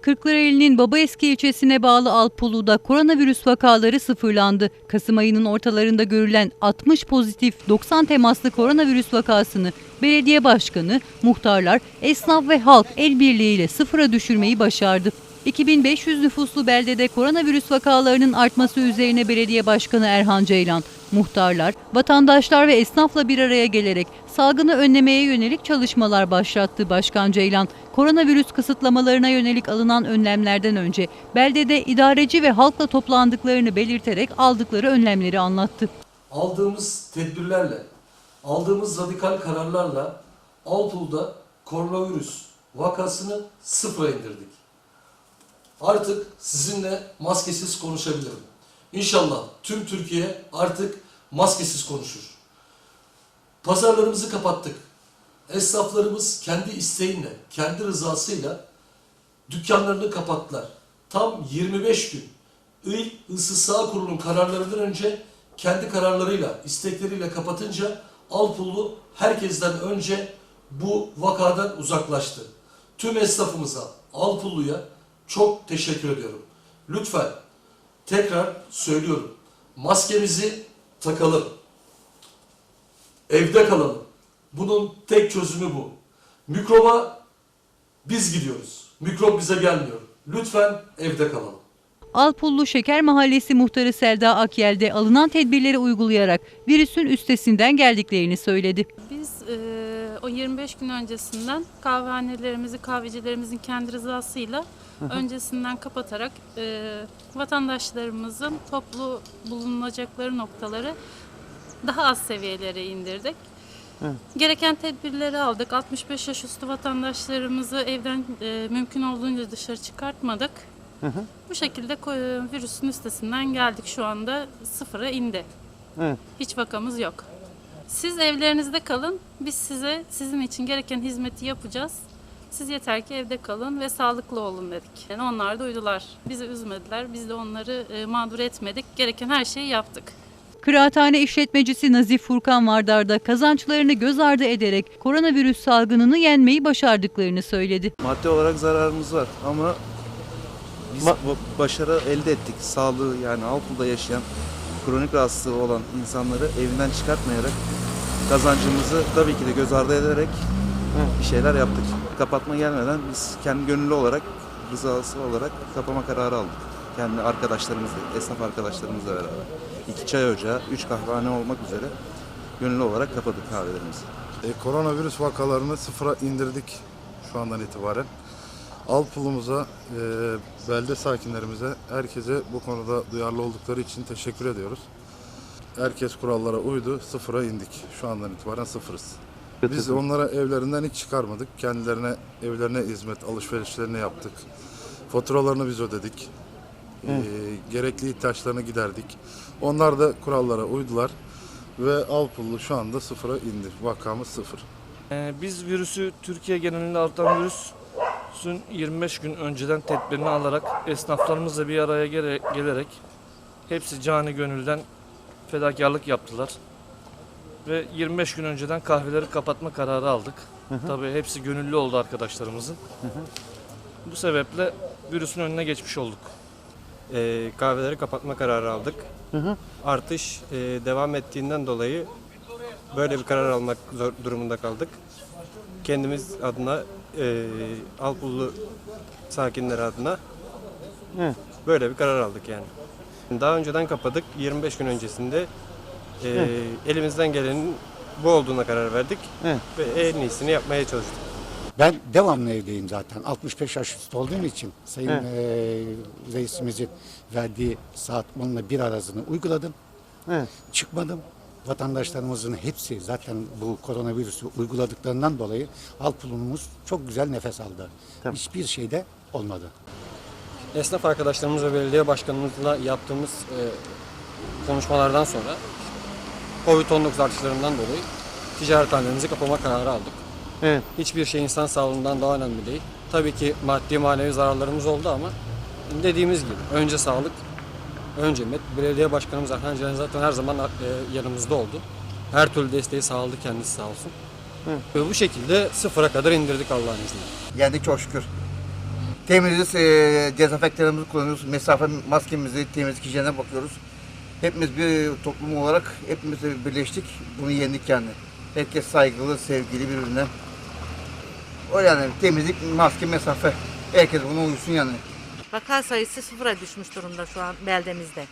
Kırklareli'nin Babaeski ilçesine bağlı Alpulu'da koronavirüs vakaları sıfırlandı. Kasım ayının ortalarında görülen 60 pozitif 90 temaslı koronavirüs vakasını belediye başkanı, muhtarlar, esnaf ve halk el birliğiyle sıfıra düşürmeyi başardı. 2500 nüfuslu beldede koronavirüs vakalarının artması üzerine belediye başkanı Erhan Ceylan, muhtarlar, vatandaşlar ve esnafla bir araya gelerek salgını önlemeye yönelik çalışmalar başlattı Başkan Ceylan. Koronavirüs kısıtlamalarına yönelik alınan önlemlerden önce beldede idareci ve halkla toplandıklarını belirterek aldıkları önlemleri anlattı. aldığımız tedbirlerle, aldığımız radikal kararlarla Alpul'da koronavirüs vakasını sıfıra indirdik. Artık sizinle maskesiz konuşabilirim. İnşallah tüm Türkiye artık maskesiz konuşur. Pazarlarımızı kapattık. Esnaflarımız kendi isteğinle, kendi rızasıyla dükkanlarını kapattılar. Tam 25 gün İl İstisna Kurulu'nun kararlarından önce kendi kararlarıyla, istekleriyle kapatınca Alpullu herkesten önce bu vakadan uzaklaştı. Tüm esnafımıza, Alpullu'ya çok teşekkür ediyorum. Lütfen tekrar söylüyorum. Maskemizi takalım. Evde kalalım. Bunun tek çözümü bu. Mikroba biz gidiyoruz. Mikrop bize gelmiyor. Lütfen evde kalalım. Alpullu Şeker Mahallesi muhtarı Selda Akyel de alınan tedbirleri uygulayarak virüsün üstesinden geldiklerini söyledi. Biz e, o 25 gün öncesinden kahvehanelerimizi, kahvecilerimizin kendi rızasıyla öncesinden kapatarak e, vatandaşlarımızın toplu bulunacakları noktaları daha az seviyelere indirdik. Gereken tedbirleri aldık. 65 yaş üstü vatandaşlarımızı evden e, mümkün olduğunca dışarı çıkartmadık. Bu şekilde ko- virüsün üstesinden geldik. Şu anda sıfıra indi. Hiç vakamız yok. Siz evlerinizde kalın. Biz size sizin için gereken hizmeti yapacağız. Siz yeter ki evde kalın ve sağlıklı olun dedik. Yani onlar da uydular. Bizi üzmediler. Biz de onları e, mağdur etmedik. Gereken her şeyi yaptık. Kıraathane işletmecisi Nazif Furkan Vardar'da kazançlarını göz ardı ederek koronavirüs salgınını yenmeyi başardıklarını söyledi. Maddi olarak zararımız var ama biz Ma- bu başarı elde ettik. Sağlığı yani Alpul'da yaşayan kronik rahatsızlığı olan insanları evinden çıkartmayarak kazancımızı tabii ki de göz ardı ederek bir şeyler yaptık. Kapatma gelmeden biz kendi gönüllü olarak rızası olarak kapama kararı aldık. Kendi arkadaşlarımızla, esnaf arkadaşlarımızla beraber. İki çay ocağı, üç kahvehane olmak üzere gönüllü olarak kapadık kahvelerimizi. E, koronavirüs vakalarını sıfıra indirdik şu andan itibaren. Alpulumuza, e, belde sakinlerimize, herkese bu konuda duyarlı oldukları için teşekkür ediyoruz. Herkes kurallara uydu, sıfıra indik. Şu andan itibaren sıfırız. Biz onlara evlerinden hiç çıkarmadık. Kendilerine, evlerine hizmet, alışverişlerini yaptık. Faturalarını biz ödedik. E, gerekli ihtiyaçlarını giderdik. Onlar da kurallara uydular ve Alpullu şu anda sıfıra indi. Vakamız sıfır. Ee, Biz virüsü Türkiye genelinde artan virüsün 25 gün önceden tedbirini alarak esnaflarımızla bir araya gele- gelerek hepsi cani gönülden fedakarlık yaptılar. Ve 25 gün önceden kahveleri kapatma kararı aldık. Tabii hepsi gönüllü oldu arkadaşlarımızın. Bu sebeple virüsün önüne geçmiş olduk. e, kahveleri kapatma kararı aldık. Artış e, devam ettiğinden dolayı böyle bir karar almak zor durumunda kaldık. Kendimiz adına e, Alpullu sakinleri adına böyle bir karar aldık yani. Daha önceden kapadık. 25 gün öncesinde e, elimizden gelenin bu olduğuna karar verdik ve en iyisini yapmaya çalıştık. Ben devamlı evdeyim zaten. 65 yaş üstü olduğum için Sayın eee reisimizin verdiği saat 10 ile 1 arasını uyguladım. Çıkmadım. Vatandaşlarımızın hepsi zaten bu koronavirüsü uyguladıklarından dolayı Alpulumuz çok güzel nefes aldı. Hiçbir şeyde olmadı. esnaf arkadaşlarımız ve belediye başkanımızla yaptığımız e, konuşmalardan sonra Covid-19 artışlarından dolayı ticarethanelerimizi kapama kararı aldık. Evet. Hiçbir şey insan sağlığından daha önemli değil. Tabii ki maddi manevi zararlarımız oldu ama dediğimiz gibi önce sağlık, önce met. Belediye başkanımız Erhan Ceren zaten her zaman e, yanımızda oldu. Her türlü desteği sağladı kendisi sağ olsun. Ve bu şekilde sıfıra kadar indirdik Allah'ın izniyle. Yendik çok şükür. Temiziz, e, dezenfektanımızı kullanıyoruz. Mesafe maskemizi, temizlik hijyenine bakıyoruz. Hepimiz bir toplum olarak hepimiz birleştik. Bunu yendik yani. Herkes saygılı, sevgili birbirine. O yani temizlik, maske, mesafe. Herkes buna uysun yani. Vaka sayısı sıfıra düşmüş durumda şu an beldemizde.